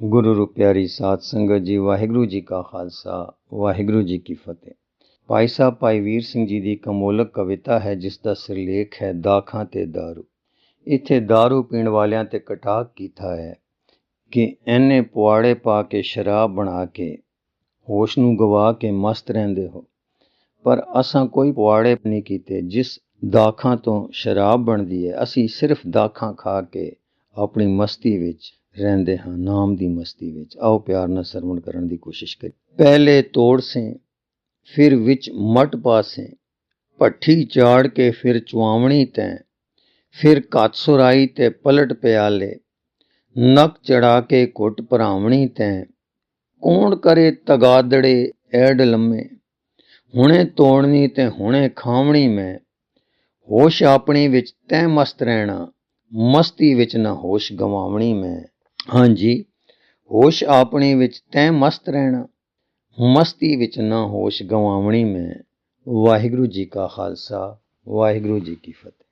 ਗੁਰੂ ਰੂ ਪਿਆਰੀ ਸਾਧ ਸੰਗਤ ਜੀ ਵਾਹਿਗੁਰੂ ਜੀ ਕਾ ਖਾਲਸਾ ਵਾਹਿਗੁਰੂ ਜੀ ਕੀ ਫਤਿਹ ਭਾਈ ਸਾਹਿਬ ਭਾਈ ਵੀਰ ਸਿੰਘ ਜੀ ਦੀ ਇੱਕ ਅਮੋਲਕ ਕਵਿਤਾ ਹੈ ਜਿਸ ਦਾ ਸਿਰਲੇਖ ਹੈ ਦਾਖਾਂ ਤੇ दारू ਇੱਥੇ दारू ਪੀਣ ਵਾਲਿਆਂ ਤੇ ਕਟਾਕ ਕੀਤਾ ਹੈ ਕਿ ਐਨੇ ਪੁਆੜੇ ਪਾ ਕੇ ਸ਼ਰਾਬ ਬਣਾ ਕੇ ਹੋਸ਼ ਨੂੰ ਗਵਾ ਕੇ ਮਸਤ ਰਹਿੰਦੇ ਹੋ ਪਰ ਅਸਾਂ ਕੋਈ ਪੁਆੜੇ ਨਹੀਂ ਕੀਤੇ ਜਿਸ ਦਾਖਾਂ ਤੋਂ ਸ਼ਰਾਬ ਬਣਦੀ ਹੈ ਅਸੀਂ ਸਿਰਫ ਦਾਖਾਂ ਖਾ ਕੇ ਆਪਣੀ ਮਸਤੀ ਵਿੱਚ ਰਹਿੰਦੇ ਹਾਂ, ਨਾਮ ਦੀ ਮਸਤੀ ਵਿੱਚ। ਆਓ ਪਿਆਰ ਨਾਲ ਸਰਵਣ ਕਰਨ ਦੀ ਕੋਸ਼ਿਸ਼ ਕਰੀ ਪਹਿਲੇ ਤੋੜ ਸੇ, ਫਿਰ ਵਿੱਚ ਮਟ ਪਾਸੇ ਭੱਠੀ ਚਾੜ ਕੇ ਫਿਰ ਚੁਆਵਣੀ ਤੈਂ, ਫਿਰ ਕੱਤ ਸੁਰਾਈ ਤੇ ਪਲਟ ਪਿਆਲੇ, ਨਕ ਚੜਾ ਕੇ ਘੁੱਟ ਭਰਾਵਣੀ ਤੈਂ, ਕੌਣ ਕਰੇ ਤਗਾਦੜੇ ਐਡ ਲੰਮੇ, ਹੁਣੇ ਤੋੜਨੀ ਤੇ ਹੁਣੇ ਖਾਵਣੀ ਮੈਂ, ਹੋਸ਼ ਆਪਣੀ ਵਿੱਚ ਤੈ ਮਸਤ ਰਹਿਣਾ, ਮਸਤੀ ਵਿੱਚ ਨਾ ਹੋਸ਼ ਗਵਾਵਣੀ ਮੈਂ। ਹਾਂਜੀ, ਹੋਸ਼ ਆਪਣੇ ਵਿੱਚ ਤੈ ਮਸਤ ਰਹਿਣਾ, ਮਸਤੀ ਵਿੱਚ ਨਾ ਹੋਸ਼ ਗਵਾਵਣੀ ਮੈਂ। ਵਾਹਿਗੁਰੂ ਜੀ ਕਾ ਖਾਲਸਾ, ਵਾਹਿਗੁਰੂ ਜੀ ਕੀ ਫਤਿਹ।